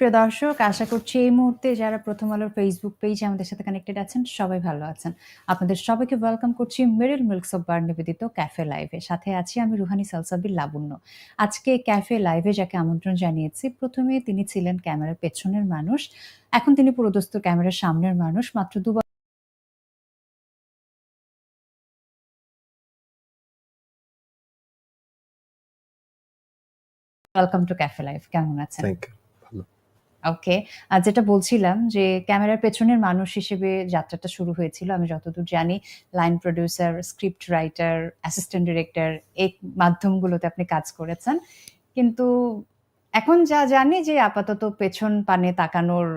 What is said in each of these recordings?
প্রিয় দর্শক, আশা করছি এই মুহূর্তে যারা প্রথম আলোর ফেসবুক পেজে আমাদের সাথে কানেক্টেড আছেন, সবাই ভালো আছেন। আপনাদের সবাইকে ওয়েলকাম করছি মেরিল মিল্কস অফ বার নিবেদিত ক্যাফে লাইভে সাথে আছি আমি রুহানি সালসাবির লাবণ্য। আজকে ক্যাফে লাইভে যাকে আমন্ত্রণ জানিয়েছি, প্রথমে তিনি ছিলেন ক্যামেরার পেছনের মানুষ, এখন তিনি পুরোদস্ত ক্যামেরার সামনের মানুষ, মাত্র দু ওয়েলকাম টু ক্যাফে লাইভ কেমন আছেন? থ্যাংক ইউ ওকে আর যেটা বলছিলাম যে ক্যামেরার পেছনের মানুষ হিসেবে যাত্রাটা শুরু হয়েছিল আমি যতদূর জানি line producer script writer assistant director এই মাধ্যমগুলোতে আপনি কাজ করেছেন। কিন্তু এখন যা জানি যে আপাতত পেছন পানে তাকানোর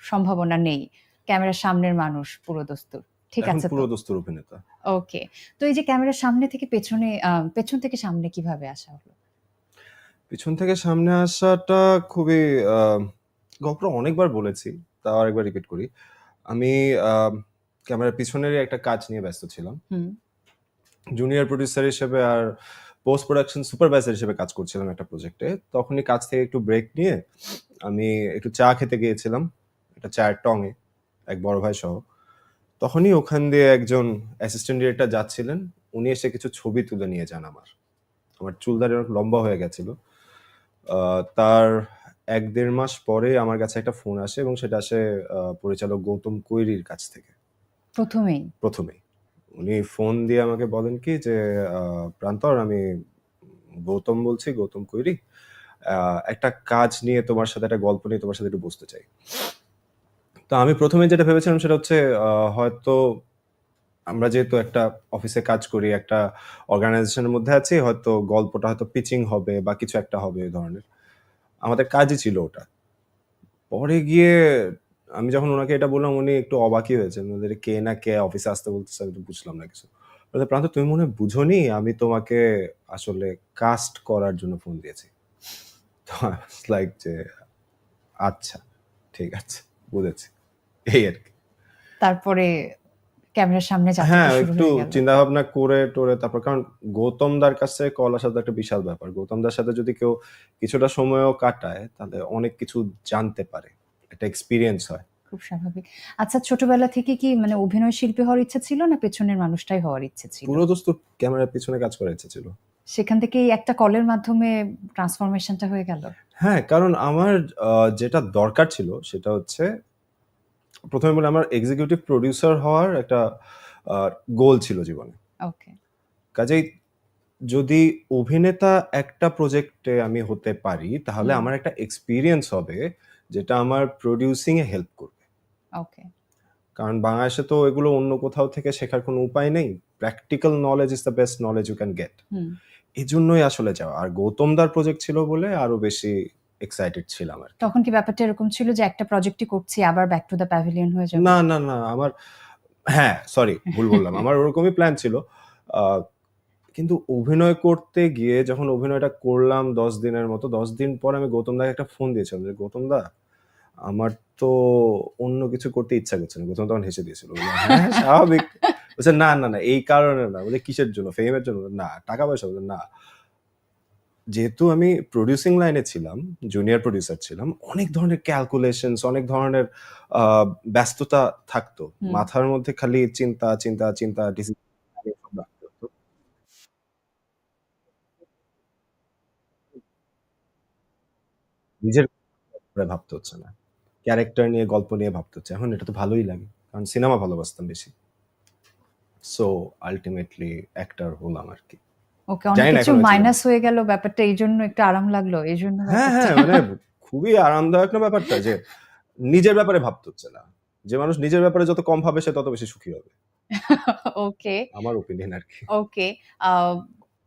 সম্ভাবনা নেই। ক্যামেরার সামনের মানুষ পুরো দস্তুর। ঠিক আছে পুরো দোস্তর অভিনেতা। ওকে তো এই যে ক্যামেরার সামনে থেকে পেছনে পেছন থেকে সামনে কীভাবে আসা হলো? পিছন থেকে সামনে আসাটা খুবই আহ, গল্পটা অনেকবার বলেছি তাও আরেকবার রিপিট করি। আমি ক্যামেরার পিছনেরই একটা কাজ নিয়ে ব্যস্ত ছিলাম। জুনিয়র প্রডিউসার হিসেবে আর পোস্ট প্রোডাকশন সুপারভাইজার হিসেবে কাজ করছিলাম একটা প্রজেক্টে তখনই কাজ থেকে একটু ব্রেক নিয়ে আমি একটু চা খেতে গিয়েছিলাম একটা চায়ের টঙে এক বড় ভাই সহ। তখনই ওখান দিয়ে একজন অ্যাসিস্ট্যান্ট ডিরেক্টর যাচ্ছিলেন উনি এসে কিছু ছবি তুলে নিয়ে যান আমার। আমার চুলদারি অনেক লম্বা হয়ে গেছিল। তার এক দেড় মাস পরে আমার কাছে একটা ফোন আসে এবং সেটা আসে পরিচালক গৌতম কৈরির কাছ থেকে। প্রথমেই? প্রথমেই। উনি ফোন দিয়ে আমাকে বলেন কি যে প্রান্তর আমি গৌতম বলছি গৌতম কৈরি একটা কাজ নিয়ে তোমার সাথে একটা গল্প নিয়ে তোমার সাথে একটু বসতে চাই। তো আমি প্রথমে যেটা ভেবেছিলাম সেটা হচ্ছে হয়তো আমরা যেহেতু একটা অফিসে কাজ করি একটা অর্গানাইজেশনের মধ্যে আছি হয়তো গল্পটা হয়তো পিচিং হবে বা কিছু একটা হবে এই ধরনের। আমাদের কাজই ছিল ওটা। পরে গিয়ে আমি যখন ওনাকে এটা বললাম, উনি একটু অবাকই হয়েছেন। ওদের কে না কে অফিসে আসতে বলতেছে, আমি তো বুঝলাম না কিছু। প্রান্ত, তুমি মনে হয় বুঝোনি, আমি তোমাকে আসলে কাস্ট করার জন্য ফোন দিয়েছি। লাইক যে আচ্ছা ঠিক আছে, বুঝেছি। এই আর কি। তারপরে ক্যামেরার সামনে যাত্রা হ্যাঁ একটু চিন্তা ভাবনা করে টোরে তারপর কারণ গৌতম দার কাছে কল আসার একটা বিশাল ব্যাপার। গৌতম দার সাথে যদি কেউ কিছুটা সময়ও কাটায় তাহলে অনেক কিছু জানতে পারে। একটা এক্সপিরিয়েন্স হয়। খুব স্বাভাবিক। আচ্ছা ছোটবেলা থেকে কি মানে অভিনয় শিল্পী হওয়ার ইচ্ছা ছিল না পেছনের মানুষটাই হওয়ার ইচ্ছে ছিল? পুরো দোস্ত ক্যামেরার পিছনে কাজ করার ইচ্ছে ছিল। সেখান থেকে একটা কলের মাধ্যমে ট্রান্সফরমেশনটা হয়ে গেল? হ্যাঁ কারণ আমার যেটা দরকার ছিল সেটা হচ্ছে প্রথমে বলে আমার এক্সিকিউটিভ প্রডিউসার হওয়ার একটা গোল ছিল জীবনে। ওকে কাজেই যদি অভিনেতা একটা প্রজেক্টে আমি হতে পারি তাহলে আমার একটা এক্সপিরিয়েন্স হবে যেটা আমার প্রডিউসিং এ হেল্প করবে। ওকে কারণ বাংলাদেশে তো এগুলো অন্য কোথাও থেকে শেখার কোনো উপায় নেই। Practical knowledge is the best knowledge you can get এই জন্যই আসলে যাওয়া। আর গৌতম দার প্রজেক্ট ছিল বলে আরও বেশি এক্সাইটেড ছিলাম আর কি। তখন কি ব্যাপারটা এরকম ছিল যে একটা প্রজেক্টই করছি আবার ব্যাক টু দ্য প্যাভিলিয়ন হয়ে যাবে? না না না আমার হ্যাঁ সরি ভুল বললাম আমার ওরকমই প্ল্যান ছিল। আহ, কিন্তু অভিনয় করতে গিয়ে যখন অভিনয়টা করলাম দশ দিনের মতো দশ দিন পর আমি গৌতম দাকে একটা ফোন দিয়েছিলাম যে গৌতম দা আমার তো অন্য কিছু করতে ইচ্ছা করছে না। গৌতম তখন হেসে দিয়েছিল হ্যাঁ স্বাভাবিক। বলছে না না না এই কারণে না। বলে কিসের জন্য? ফেমের জন্য? না টাকা পয়সা। বলে না যেহেতু আমি প্রডিউসিং লাইনে ছিলাম জুনিয়র প্রডিউসার ছিলাম অনেক ধরনের ক্যালকুলেশনস অনেক ধরনের ব্যস্ততা থাকতো। মাথার মধ্যে খালি চিন্তা চিন্তা চিন্তা। নিজের ভাবতে হচ্ছে না। ক্যারেক্টার নিয়ে গল্প নিয়ে ভাবতে হচ্ছে। এখন এটা তো ভালোই লাগে কারণ সিনেমা ভালোবাসতাম বেশি। সো আলটিমেটলি অ্যাক্টর হলাম আর কি। ওকে অনেক কিছু মাইনাস হয়ে গেল ব্যাপারটা এই জন্য একটু আরাম লাগল এই জন্য হ্যাঁ হ্যাঁ মানে খুবই আরামদায়ক না ব্যাপারটা? যে নিজের ব্যাপারে ভাবতে হচ্ছে না। যে মানুষ নিজের ব্যাপারে যত কম ভাবে সে তত বেশি সুখী হবে। ওকে। আমার ওপিনিয়ন আর কি। Okay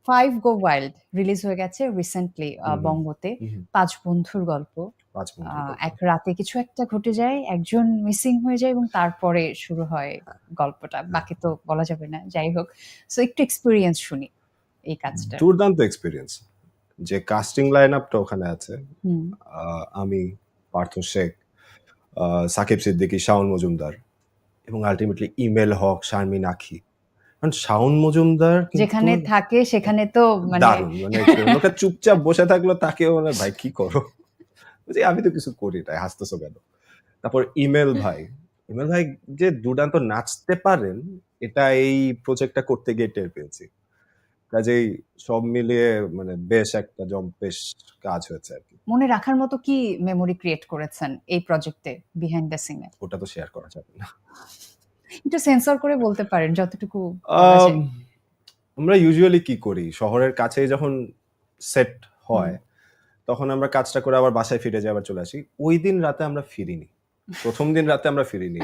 five go wild release হয়ে গেছে রিসেন্টলি বঙ্গতে। পাঁচ বন্ধুর গল্প। এক রাতে কিছু একটা ঘটে যায় একজন মিসিং হয়ে যায় এবং তারপরে শুরু হয় গল্পটা। বাকি তো বলা যাবে না যাই হোক। সো একটু এক্সপিরিয়েন্স শুনি। এই কাজটা। দুর্দান্ত এক্সপিরিয়েন্স যে কাস্টিং লাইন আপটা ওখানে আছে আমি পার্থ শেখ সাকিব সিদ্দিকী শাওন মজুমদার এবং আলটিমেটলি ইমেল হক শারমিন আখি। কারণ শাওন মজুমদার যেখানে থাকে সেখানে তো মানে দারুণ মানে লোকে চুপচাপ বসে থাকল তাকে মানে ভাই কি করো? আমি তো কিছু করি নাই হাসতেছো কেন? তারপর ইমেল ভাই ইমেল ভাই যে দুর্দান্ত নাচতে পারেন এটা এই প্রজেক্টটা করতে গিয়ে টের পেয়েছি। কাজেই সব মিলিয়ে মানে বেশ একটা জম্পেশ কাজ হয়েছে আর কি। মনে রাখার মতো কি মেমোরি ক্রিয়েট করেছেন এই প্রজেক্টে বিহাইন্ড দ্য সিনে ওটা তো শেয়ার করা যাবে না। একটু সেন্সর করে বলতে পারেন যতটুকু আমরা ইউজুয়ালি কি করি? শহরের কাছেই যখন সেট হয় তখন আমরা কাজটা করে আবার বাসায় ফিরে যাই আবার চলে আসি। ওই দিন রাতে আমরা ফিরিনি। প্রথম দিন রাতে আমরা ফিরিনি।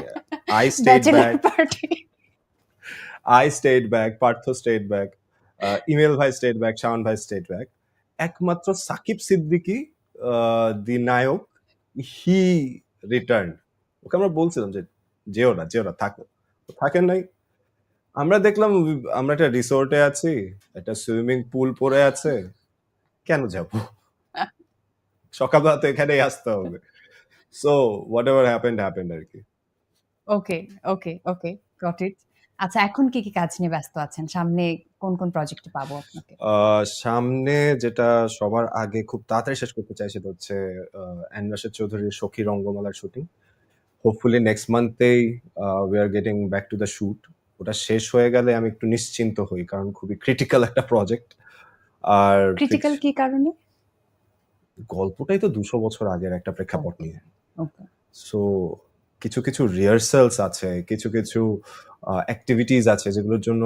I stayed back I stayed back Partha stayed back Imel ভাই, স্টেট ব্যাক, শাওন ভাই, স্টেট ব্যাক। একমাত্র সাকিব সিদ্দিকি দি নায়ক, হি রিটার্ন। ওকে আমরা বলছিলাম যে যেও না যেও না, থাকো। থাকেন নাই। আমরা দেখলাম, আমরা একটা রিসোর্টে আছি, একটা সুইমিং পুল পরে আছে। কেন যাব? সকালবেলা তো এখানেই আসতে হবে। So whatever happened happened আর কি। Okay okay okay got it আচ্ছা এখন কি কি কাজ নিয়ে ব্যস্ত আছেন? সামনে কোন কোন প্রজেক্টে পাবো আপনাকে? আহ, সামনে যেটা সবার আগে খুব তাড়াতাড়ি শেষ করতে চাই সেটা হচ্ছে অ্যানরাশেদ চৌধুরীর সখী রঙ্গমালার shooting hopefully next মান্থেই we are getting back to the shoot ওটা শেষ হয়ে গেলে আমি একটু নিশ্চিন্ত হই কারণ খুবই ক্রিটিক্যাল একটা প্রজেক্ট আর ক্রিটিক্যাল কি কারণে? গল্পটাই তো দুশো বছর আগের একটা প্রেক্ষাপট নিয়ে। ওকে। সো কিছু কিছু রিহার্সালস আছে কিছু কিছু অ্যাক্টিভিটিস আছে যেগুলোর জন্য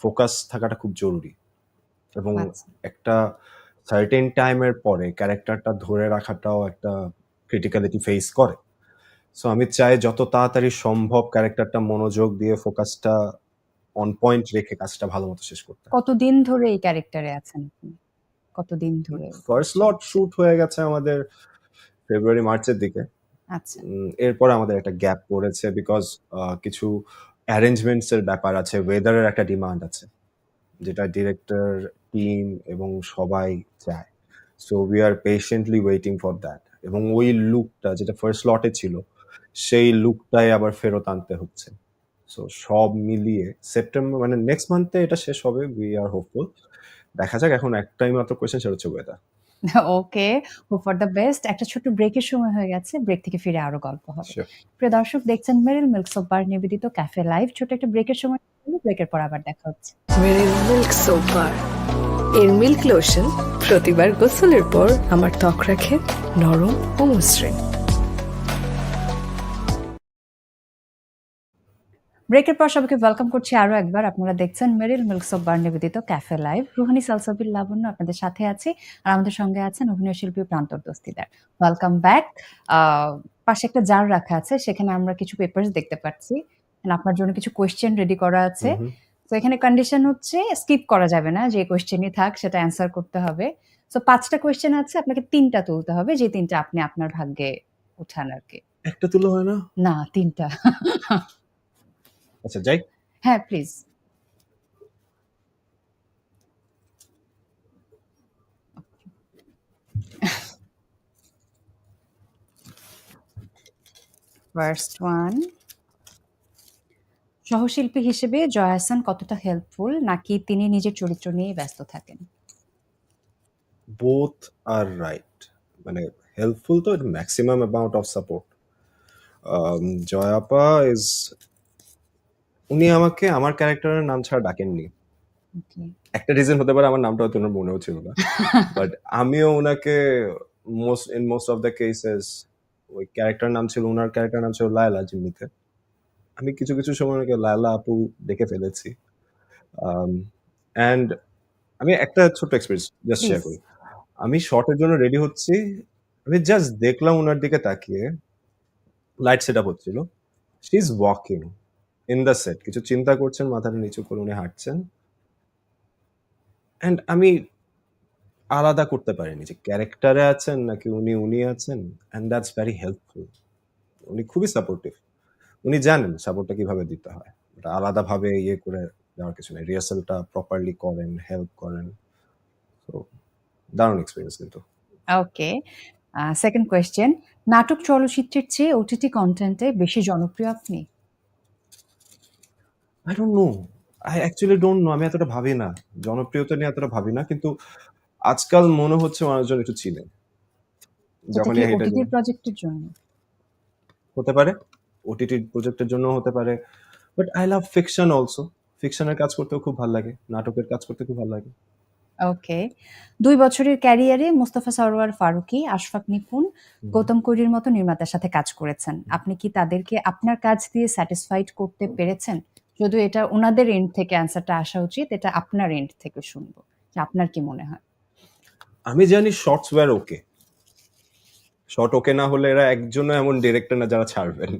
ফোকাস থাকাটা খুব জরুরি। এবং আচ্ছা। একটা সার্টেন টাইমের পরে ক্যারেক্টারটা ধরে রাখাটাও একটা ক্রিটিক্যালিটি ফেস করে। সো আমি চাই যত তাড়াতাড়ি সম্ভব ক্যারেক্টারটা মনোযোগ দিয়ে ফোকাসটা অন পয়েন্ট রেখে কাজটা ভালো মতো শেষ করতে কতদিন ধরে এই ক্যারেক্টারে আছেন আপনি? কতদিন ধরে? ফার্স্ট লট শুট হয়ে গেছে আমাদের ফেব্রুয়ারি মার্চের দিকে। আচ্ছা। এরপর আমাদের একটা গ্যাপ পড়েছে বিকজ কিছু অ্যারেঞ্জমেন্টস এর ব্যাপার আছে ওয়েদারের একটা ডিমান্ড আছে, যেটা ডিরেক্টর টিম এবং সবাই চায়। So we are patiently waiting for that এবং ওই লুকটা যেটা ফার্স্ট লটে ছিল, সেই লুকটাই আবার ফেরত আনতে হচ্ছে। সো সব মিলিয়ে সেপ্টেম্বর মানে নেক্সট মান্থে এটা শেষ হবে উই আর হোপফুল দেখা যাক, এখন একটাই মাত্র কোয়েশ্চেন সেটা হচ্ছে ওয়েদার ওকে হো ফর দ্য বেস্ট একটা ছোট ব্রেকের সময় হয়ে গেছে ব্রেক থেকে ফিরে আরও গল্প হবে. প্রিয় দর্শক দেখছেন মেরিল মিল্ক সোপ বার নিবেদিত ক্যাফে লাইভ ছোট একটা ব্রেকের সময় ব্রেকের পর আবার দেখা হচ্ছে। মেরিল মিল্ক সোপ বার এর মিল্ক লোশন প্রতিবার গোসলের পর আমার ত্বক রাখে নরম ও মসৃণ। ব্রেকের পর সবাইকে ওয়েলকাম করছি আরও একবার। আপনারা দেখছেন মেরিল মিল্ক সোপ বার নিবেদিত ক্যাফে লাইভ রুহানি সালসাবিল লাবণ্য আপনাদের সাথে আছি আর আমাদের সঙ্গে আছেন অভিনয় শিল্পী প্রান্তর দস্তিদার। ওয়েলকাম ব্যাক পাশে একটা জার রাখা আছে সেখানে আমরা কিছু পেপারস দেখতে পাচ্ছি। আপনার জন্য কিছু কোয়েশ্চেন রেডি করা আছে। তো এখানে কন্ডিশন হচ্ছে স্কিপ করা যাবে না যে কোয়েশ্চেনই থাক সেটা অ্যান্সার করতে হবে। তো পাঁচটা কোয়েশ্চেন আছে আপনাকে তিনটা তুলতে হবে যে তিনটা আপনি আপনার ভাগ্যে উঠান আর কি। একটা তুলো হয় না? না তিনটা। আচ্ছা যাই। হ্যাঁ প্লিজ ফার্স্ট ওয়ান সহশিল্পী হিসেবে জয় হাসান কতটা হেল্পফুল নাকি তিনি নিজের চরিত্র নিয়ে ব্যস্ত থাকেন? বোথ আর রাইট মানে হেল্পফুল তো ম্যাক্সিমাম অ্যামাউন্ট অফ সাপোর্ট জয়াপা ইজ উনি আমাকে আমার ক্যারেক্টারের নাম ছাড়া ডাকেননি। একটা রিজন হতে পারে আমার নামটা হয়তো ওনার মনেও ছিল না। বাট আমিও ওনাকে most in most of the cases ওই ক্যারেক্টার নাম ছিল ওনার ক্যারেক্টার নাম ছিল লায়লা জিম্মিতে। আমি কিছু কিছু সময় ওনাকে লায়লা আপু ডেকে ফেলেছি। অ্যান্ড আমি একটা ছোট্ট এক্সপিরিয়েন্স জাস্ট শেয়ার করি। আমি শর্টের জন্য রেডি হচ্ছি। আমি জাস্ট দেখলাম ওনার দিকে তাকিয়ে। লাইট সেট আপ হচ্ছিল। She is walking in the set কিছু চিন্তা করছেন, মাথাটা নিচু করে উনি হাঁটছেন। অ্যান্ড আমি আলাদা করতে পারিনি যে ক্যারেক্টারে আছেন নাকি উনি উনি আছেন অ্যান্ড দ্যাটস ভেরি হেল্পফুল উনি খুবই সাপোর্টিভ উনি জানেন সাপোর্টটা কীভাবে দিতে হয়। এটা আলাদাভাবে ইয়ে করে দেওয়ার কিছু নেই। রিহার্সালটা প্রপারলি করেন হেল্প করেন। তো দারুণ এক্সপিরিয়েন্স কিন্তু। ওকে সেকেন্ড কোয়েশ্চেন নাটক চলচ্চিত্রের চেয়ে ওটিটি কন্টেন্টে বেশি জনপ্রিয় আপনি? I don't know I actually don't know আমি এতটা ভাবি না। জনপ্রিয়তা নিয়ে এতটা ভাবি না কিন্তু আজকাল মনে হচ্ছে মানুষজন একটু এটা ওটিটির প্রজেক্টের জন্য? হতে পারে। ওটিটি প্রজেক্টের জন্য হতে পারে। But I love fiction also ফিকশনের কাজ করতেও খুব ভালো লাগে। নাটকের কাজ করতে খুব ভালো লাগে। ওকে দুই বছরের ক্যারিয়ারে মুস্তাফা সরোয়ার ফারুকী আশফাক নিপুণ গৌতম কৈরির মতো নির্মাতার সাথে কাজ করেছেন। আপনি কি তাদেরকে আপনার কাজ দিয়ে স্যাটিসফাইড করতে পেরেছেন? যদিও এটা ওনাদের এন্ড থেকে অ্যান্সারটা আসা উচিত, এটা আপনার এন্ড থেকে শুনব, যে আপনার কি মনে হয়? আমি জানি shorts wear okay short okay না হলে এরা একজনও এমন ডিরেক্টর না যারা ছাড়বেন।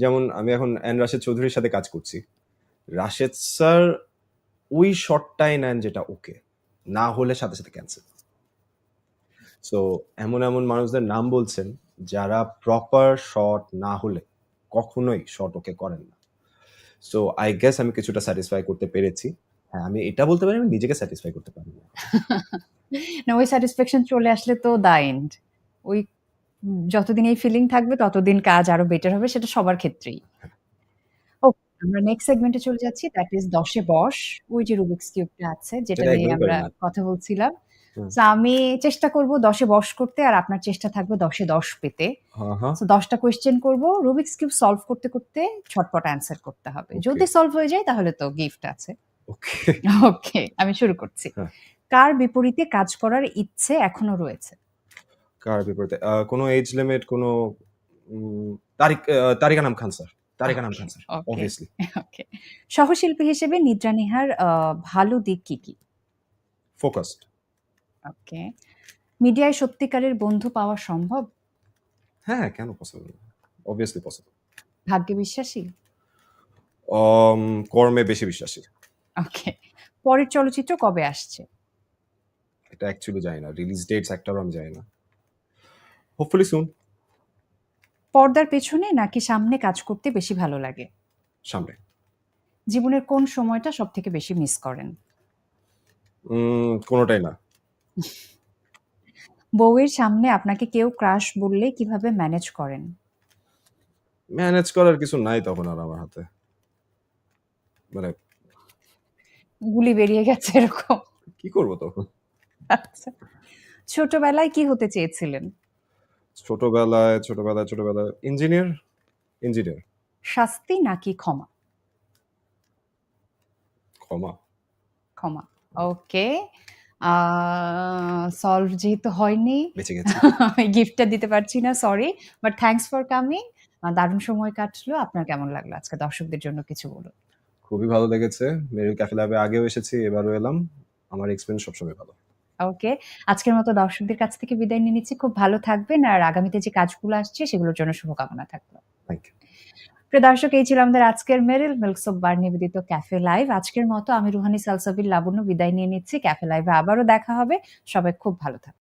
যেমন আমি এখন এন রাশেদ চৌধুরীর সাথে কাজ করছি। রাশেদ স্যার ওই শটটাই নেন যেটা ওকে না হলে সাথে সাথে ক্যান্সেল সো এমন এমন মানুষদের নাম বলছেন যারা প্রপার শর্ট না হলে। কখনোই শট ওকে করেন না। সো আই গেস আমি কিছুটা স্যাটিসফাই করতে পেরেছি। হ্যাঁ আমি এটা বলতে পারি আমি নিজেকে স্যাটিসফাই করতে পারি না। না ওই স্যাটিসফ্যাকশন চলে আসলে তো দা এন্ড ওই যতদিন এই ফিলিং থাকবে ততদিন কাজ আরও বেটার হবে সেটা সবার ক্ষেত্রেই। ও আমরা নেক্সট সেগমেন্টে চলে যাচ্ছি দ্যাট ইজ দশে বস ওই যে রুবিক্স কিউবটা আছে যেটা নিয়ে আমরা কথা বলছিলাম। আমি চেষ্টা করব দশে বস করতে আর আপনার চেষ্টা থাকবে দশে দশ পেতে। তো দশটা কোয়েশ্চেন করব। রুবিক্স কিউব সলভ করতে করতে ছটপট অ্যান্সার করতে হবে। যদি সলভ হয়ে যায় তাহলে তো গিফট আছে। ওকে আমি শুরু করছি। হ্যাঁ। কার বিপরীতে কাজ করার ইচ্ছে এখনও রয়েছে? কার বিপরীতে? কোনো এজ লিমিট কোনো তারিক তারিকা নাম খান স্যার তারিকা নাম খান স্যার অবভিয়াসলি ওকে সহশিল্পী হিসেবে নিদ্রা নিহার আহ, ভালো দিক কি কি? Focused okay. মিডিয়ায় সত্যিকারের বন্ধু পাওয়া সম্ভব? হ্যাঁ কেন পসিবল অবভিয়াসলি পসিবল ভাগ্যে বিশ্বাসী? কর্মে বেশি বিশ্বাসী। ওকে। পরের চলচ্চিত্র কবে আসছে? এটা অ্যাকচুয়ালি জানি না। রিলিজ ডেটস একটারও আমি জানি না। হোপফুলি সুন পর্দার পেছনে নাকি সামনে কাজ করতে বেশি ভালো লাগে? সামনে। জীবনের কোন সময়টা সব থেকে বেশি মিস করেন? উম, কোনোটাই না। বউয়ের সামনে আপনাকে কেউ ক্রাশ বললে কীভাবে ম্যানেজ করেন? ম্যানেজ করার কিছু নাই তখন আর আমার হাতে। মানে গুলি বেরিয়ে গেছে এরকম। কি করব তখন? আচ্ছা। ছোটবেলায় কি হতে চেয়েছিলেন? ছোটবেলায় ছোটবেলায় ছোটবেলায় ইঞ্জিনিয়ার ইঞ্জিনিয়ার শাস্তি নাকি ক্ষমা? ক্ষমা। ক্ষমা। ওকে সলভ যেহেতু হয়নি আমি গিফটটা দিতে পারছি না sorry but thanks for coming দারুণ সময় কাটলো আপনার কেমন লাগল আজকে? দর্শকদের জন্য কিছু বলুন। খুবই ভালো লেগেছে। মেরিল ক্যাফে ল্যাবে আগেও এসেছি এবারও এলাম। আমার এক্সপিরিয়েন্স সবসময় ভালো। ওকে আজকের মতো দর্শকদের কাছ থেকে বিদায় নিয়ে নিচ্ছি। খুব ভালো থাকবেন আর আগামীতে যে কাজগুলো আসছে সেগুলোর জন্য শুভকামনা থাকল। থ্যাংক ইউ প্রিয় দর্শক এই ছিল আমাদের আজকের মেরিল মিল্কস অফ বার নিবেদিত ক্যাফে লাইভ। আজকের মতো আমি রুহানি সালসাবির লাবণ্য বিদায় নিয়ে নিচ্ছি। ক্যাফে লাইভে আবারও দেখা হবে। সবাই খুব ভালো থাকবে